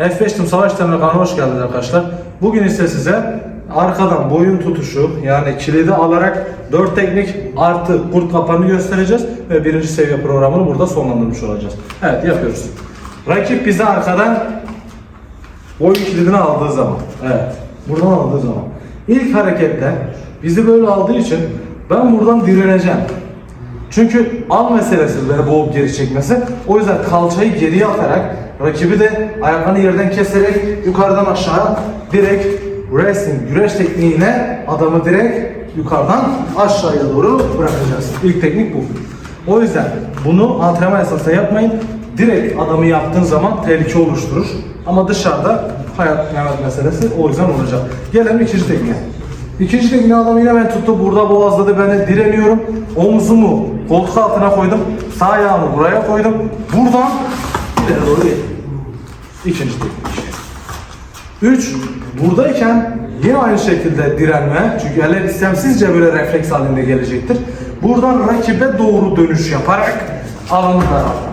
F5 Tim Savaş Temel kanalına hoş geldiniz arkadaşlar. Bugün ise size arkadan boyun tutuşu yani kilidi alarak 4 teknik artı kurt kapanı göstereceğiz ve birinci seviye programını burada sonlandırmış olacağız. Evet yapıyoruz. Rakip bize arkadan boyun kilidini aldığı zaman, evet buradan aldığı zaman ilk harekette bizi böyle aldığı için ben buradan direneceğim. Çünkü al meselesi beni boğup geri çekmesi. O yüzden kalçayı geriye atarak rakibi de ayaklarını yerden keserek yukarıdan aşağı direkt wrestling, güreş tekniğine adamı direkt yukarıdan aşağıya doğru bırakacağız. İlk teknik bu. O yüzden bunu antrenman esnasında yapmayın. Direkt adamı yaptığın zaman tehlike oluşturur. Ama dışarıda hayat memat meselesi o yüzden olacak. Gelelim ikinci tekniğe. İkinci tekniği adam yine ben tuttu burada boğazladı beni direniyorum. Omzumu koltuk altına koydum. Sağ ayağımı buraya koydum. Buradan ileri doğru gel. İkinci teknik. Üç, buradayken yine aynı şekilde direnme. Çünkü eller istemsizce böyle refleks halinde gelecektir. Buradan rakibe doğru dönüş yaparak alanı daraltmak.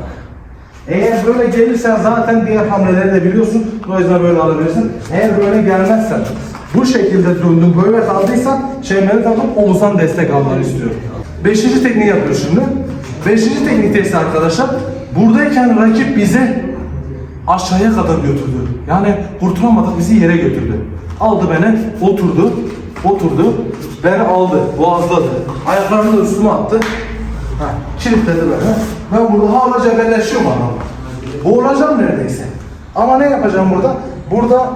Eğer böyle gelirsen zaten diğer hamleleri de biliyorsun. O yüzden böyle alabilirsin. Eğer böyle gelmezsen, bu şekilde döndün böyle kaldıysan çemberi takıp omuzdan destek almanı istiyorum. Beşinci tekniği yapıyoruz şimdi. Beşinci teknikte ise arkadaşlar buradayken rakip bizi aşağıya kadar götürdü. Yani kurtulamadık bizi yere götürdü. Aldı beni, oturdu, oturdu, beni aldı, boğazladı. Ayaklarını da üstüme attı. Ha, kilitledi beni. Ben burada hala cebelleşiyorum adamla. Boğulacağım neredeyse. Ama ne yapacağım burada? Burada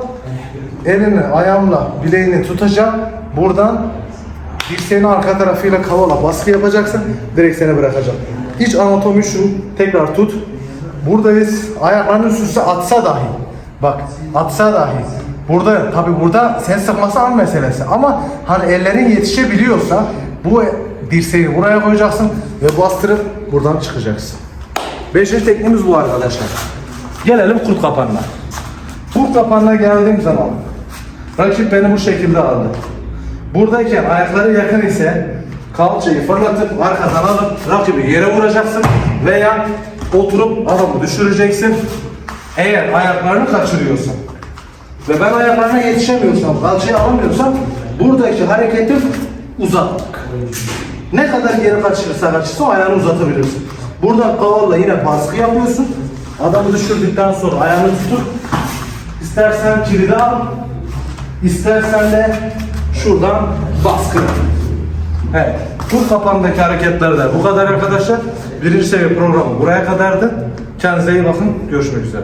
elini, ayağımla bileğini tutacağım. Buradan dirseğini arka tarafıyla kavala baskı yapacaksın. Direkt seni bırakacağım. Hiç anatomi şu. Tekrar tut. Buradayız. Ayaklarını üst üste atsa dahi. Bak atsa dahi. Burada tabi burada sen sıkması an meselesi ama hani ellerin yetişebiliyorsa bu dirseğini buraya koyacaksın ve bastırıp buradan çıkacaksın. Beşinci tekniğimiz bu arkadaşlar. Gelelim kurt kapanına. Kurt kapanına geldiğim zaman rakip beni bu şekilde aldı. Buradayken ayakları yakın ise kalçayı fırlatıp arkadan alıp rakibi yere vuracaksın veya oturup adamı düşüreceksin. Eğer ayaklarını kaçırıyorsan ve ben ayaklarına yetişemiyorsam, kalçayı alamıyorsam buradaki hareketi uzatmak. Ne kadar geri kaçırırsa kaçırsa o ayağını uzatabilirsin. Buradan kavalla yine baskı yapıyorsun. Adamı düşürdükten sonra ayağını tutup istersen kilidi al, istersen de şuradan baskı. yap. Evet. Bu kapandaki hareketler de bu kadar arkadaşlar. Birinci seviye programı buraya kadardı. Kendinize iyi bakın. Görüşmek üzere.